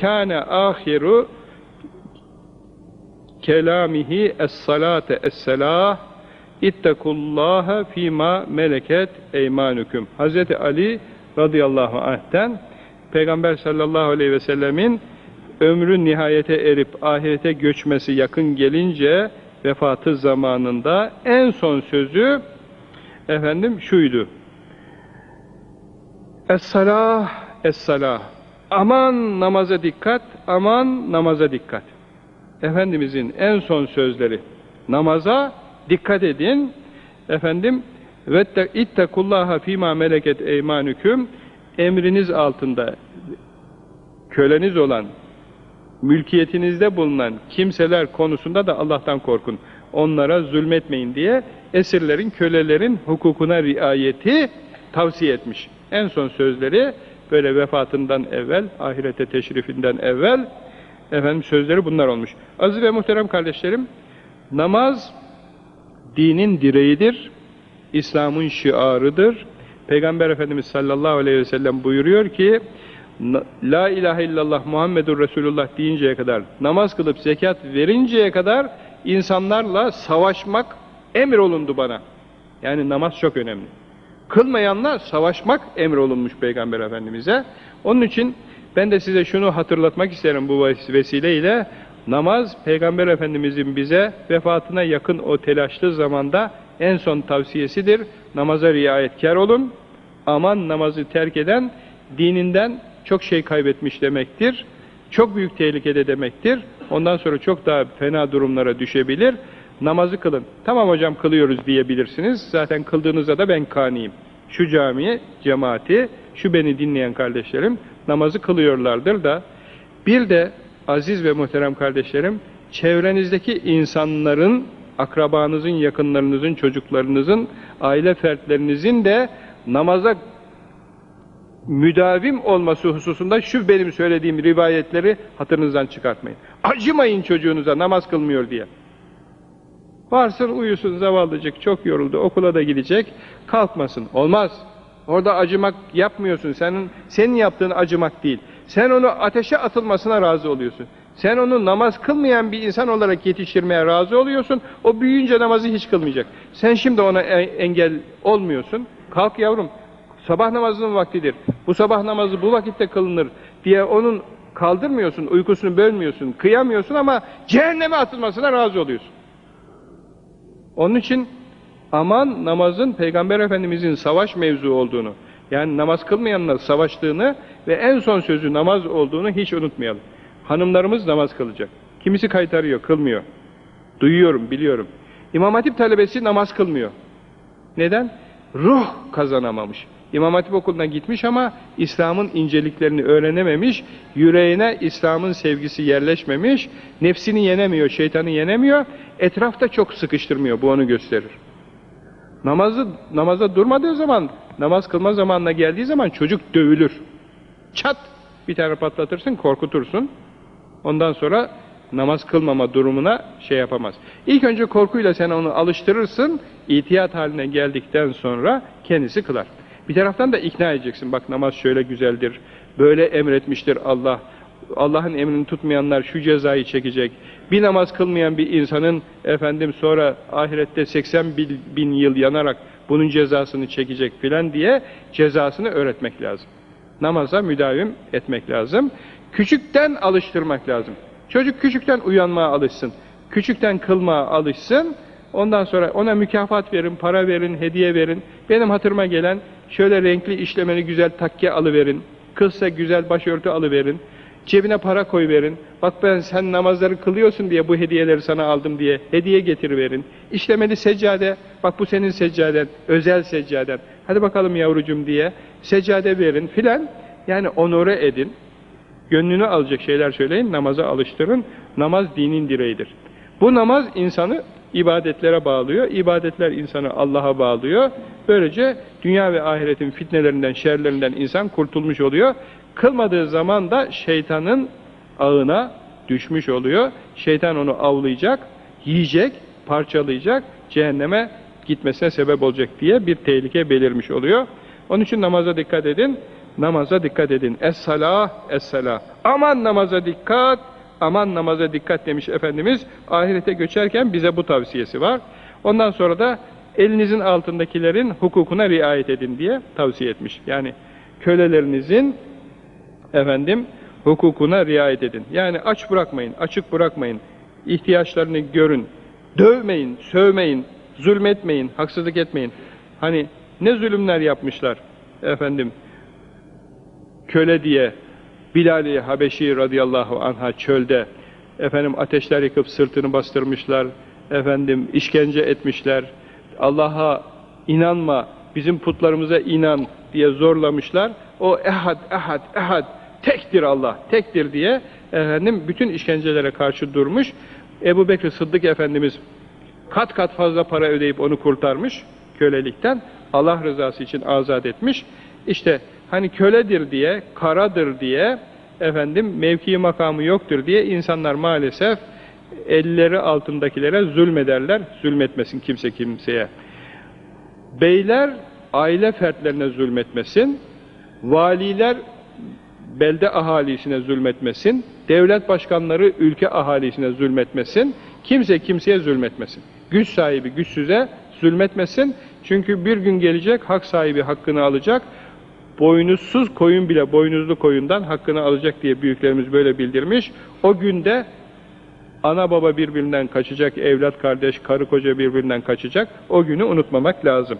Kâne ahiru kelamihi es-salate es-selah ittekullaha fîmâ meleket eymanüküm. Hazreti Ali radıyallahu anh'ten Peygamber sallallahu aleyhi ve sellemin ömrü nihayete erip ahirete göçmesi yakın gelince vefatı zamanında en son sözü efendim şuydu. Es-salah, es-salah. Aman namaza dikkat, aman namaza dikkat. Efendimizin en son sözleri. Namaza dikkat edin. Efendim ve ittekullaha fîmâ meleket eymanüküm emriniz altında köleniz olan mülkiyetinizde bulunan kimseler konusunda da Allah'tan korkun. Onlara zulmetmeyin diye esirlerin, kölelerin hukukuna riayeti tavsiye etmiş. En son sözleri böyle vefatından evvel, ahirete teşrifinden evvel efendim sözleri bunlar olmuş. Aziz ve muhterem kardeşlerim, namaz dinin direğidir, İslam'ın şiarıdır. Peygamber Efendimiz sallallahu aleyhi ve sellem buyuruyor ki, La ilahe illallah Muhammedur Resulullah deyinceye kadar, namaz kılıp zekat verinceye kadar insanlarla savaşmak emrolundu bana. Yani namaz çok önemli. Kılmayanla savaşmak emrolunmuş Peygamber Efendimiz'e. Onun için ben de size şunu hatırlatmak isterim bu vesileyle. Namaz Peygamber Efendimiz'in bize vefatına yakın o telaşlı zamanda en son tavsiyesidir. Namaza riayetkar olun. Aman namazı terk eden dininden çok şey kaybetmiş demektir. Çok büyük tehlikede demektir. Ondan sonra çok daha fena durumlara düşebilir. Namazı kılın. Tamam hocam kılıyoruz diyebilirsiniz. Zaten kıldığınızda da ben kaniyim. Şu camiye, cemaati, şu beni dinleyen kardeşlerim namazı kılıyorlardır da bir de aziz ve muhterem kardeşlerim çevrenizdeki insanların akrabanızın, yakınlarınızın, çocuklarınızın, aile fertlerinizin de namaza müdavim olması hususunda şu benim söylediğim rivayetleri hatırınızdan çıkartmayın. Acımayın çocuğunuza namaz kılmıyor diye. Varsın uyusun zavallıcık çok yoruldu okula da gidecek kalkmasın. Olmaz. Orada acımak yapmıyorsun. Senin senin yaptığın acımak değil. Sen onu ateşe atılmasına razı oluyorsun. Sen onu namaz kılmayan bir insan olarak yetiştirmeye razı oluyorsun. O büyüyünce namazı hiç kılmayacak. Sen şimdi ona engel olmuyorsun. Kalk yavrum. Sabah namazının vaktidir. Bu sabah namazı bu vakitte kılınır diye onun kaldırmıyorsun, uykusunu bölmüyorsun, kıyamıyorsun ama cehenneme atılmasına razı oluyorsun. Onun için aman namazın Peygamber Efendimizin savaş mevzu olduğunu, yani namaz kılmayanlar savaştığını ve en son sözü namaz olduğunu hiç unutmayalım. Hanımlarımız namaz kılacak. Kimisi kaytarıyor, kılmıyor. Duyuyorum, biliyorum. İmam Hatip talebesi namaz kılmıyor. Neden? Ruh kazanamamış. İmam Hatip okuluna gitmiş ama İslam'ın inceliklerini öğrenememiş, yüreğine İslam'ın sevgisi yerleşmemiş, nefsini yenemiyor, şeytanı yenemiyor, etrafta çok sıkıştırmıyor, bu onu gösterir. Namazı, namaza durmadığı zaman, namaz kılma zamanına geldiği zaman çocuk dövülür. Çat! Bir tane patlatırsın, korkutursun. Ondan sonra namaz kılmama durumuna şey yapamaz. İlk önce korkuyla sen onu alıştırırsın, itiyat haline geldikten sonra kendisi kılar. Bir taraftan da ikna edeceksin. Bak namaz şöyle güzeldir, böyle emretmiştir Allah. Allah'ın emrini tutmayanlar şu cezayı çekecek. Bir namaz kılmayan bir insanın efendim sonra ahirette 80 bin, yıl yanarak bunun cezasını çekecek filan diye cezasını öğretmek lazım. Namaza müdavim etmek lazım. Küçükten alıştırmak lazım. Çocuk küçükten uyanmaya alışsın. Küçükten kılmaya alışsın. Ondan sonra ona mükafat verin, para verin, hediye verin. Benim hatırıma gelen şöyle renkli işlemeli güzel takke alıverin. Kızsa güzel başörtü alıverin. Cebine para koy verin. Bak ben sen namazları kılıyorsun diye bu hediyeleri sana aldım diye hediye getir verin. İşlemeli seccade. Bak bu senin seccaden, özel seccaden. Hadi bakalım yavrucum diye seccade verin filan. Yani onore edin. Gönlünü alacak şeyler söyleyin, namaza alıştırın. Namaz dinin direğidir. Bu namaz insanı ibadetlere bağlıyor. İbadetler insanı Allah'a bağlıyor. Böylece dünya ve ahiretin fitnelerinden, şerlerinden insan kurtulmuş oluyor. Kılmadığı zaman da şeytanın ağına düşmüş oluyor. Şeytan onu avlayacak, yiyecek, parçalayacak, cehenneme gitmesine sebep olacak diye bir tehlike belirmiş oluyor. Onun için namaza dikkat edin. namaza dikkat edin. Es-salah, es-salah. Aman namaza dikkat, aman namaza dikkat demiş Efendimiz. Ahirete göçerken bize bu tavsiyesi var. Ondan sonra da elinizin altındakilerin hukukuna riayet edin diye tavsiye etmiş. Yani kölelerinizin efendim hukukuna riayet edin. Yani aç bırakmayın, açık bırakmayın. ihtiyaçlarını görün. Dövmeyin, sövmeyin, zulmetmeyin, haksızlık etmeyin. Hani ne zulümler yapmışlar efendim köle diye Bilal-i Habeşi radıyallahu anha çölde efendim ateşler yakıp sırtını bastırmışlar efendim işkence etmişler. Allah'a inanma bizim putlarımıza inan diye zorlamışlar. O ehad ehad ehad tektir Allah tektir diye efendim bütün işkencelere karşı durmuş. Ebu Bekir Sıddık Efendimiz kat kat fazla para ödeyip onu kurtarmış kölelikten. Allah rızası için azat etmiş. İşte hani köledir diye, karadır diye, efendim mevki makamı yoktur diye insanlar maalesef elleri altındakilere zulmederler. Zulmetmesin kimse kimseye. Beyler aile fertlerine zulmetmesin. Valiler belde ahalisine zulmetmesin. Devlet başkanları ülke ahalisine zulmetmesin. Kimse kimseye zulmetmesin. Güç sahibi güçsüze zulmetmesin. Çünkü bir gün gelecek hak sahibi hakkını alacak boynuzsuz koyun bile boynuzlu koyundan hakkını alacak diye büyüklerimiz böyle bildirmiş. O günde ana baba birbirinden kaçacak, evlat kardeş, karı koca birbirinden kaçacak. O günü unutmamak lazım.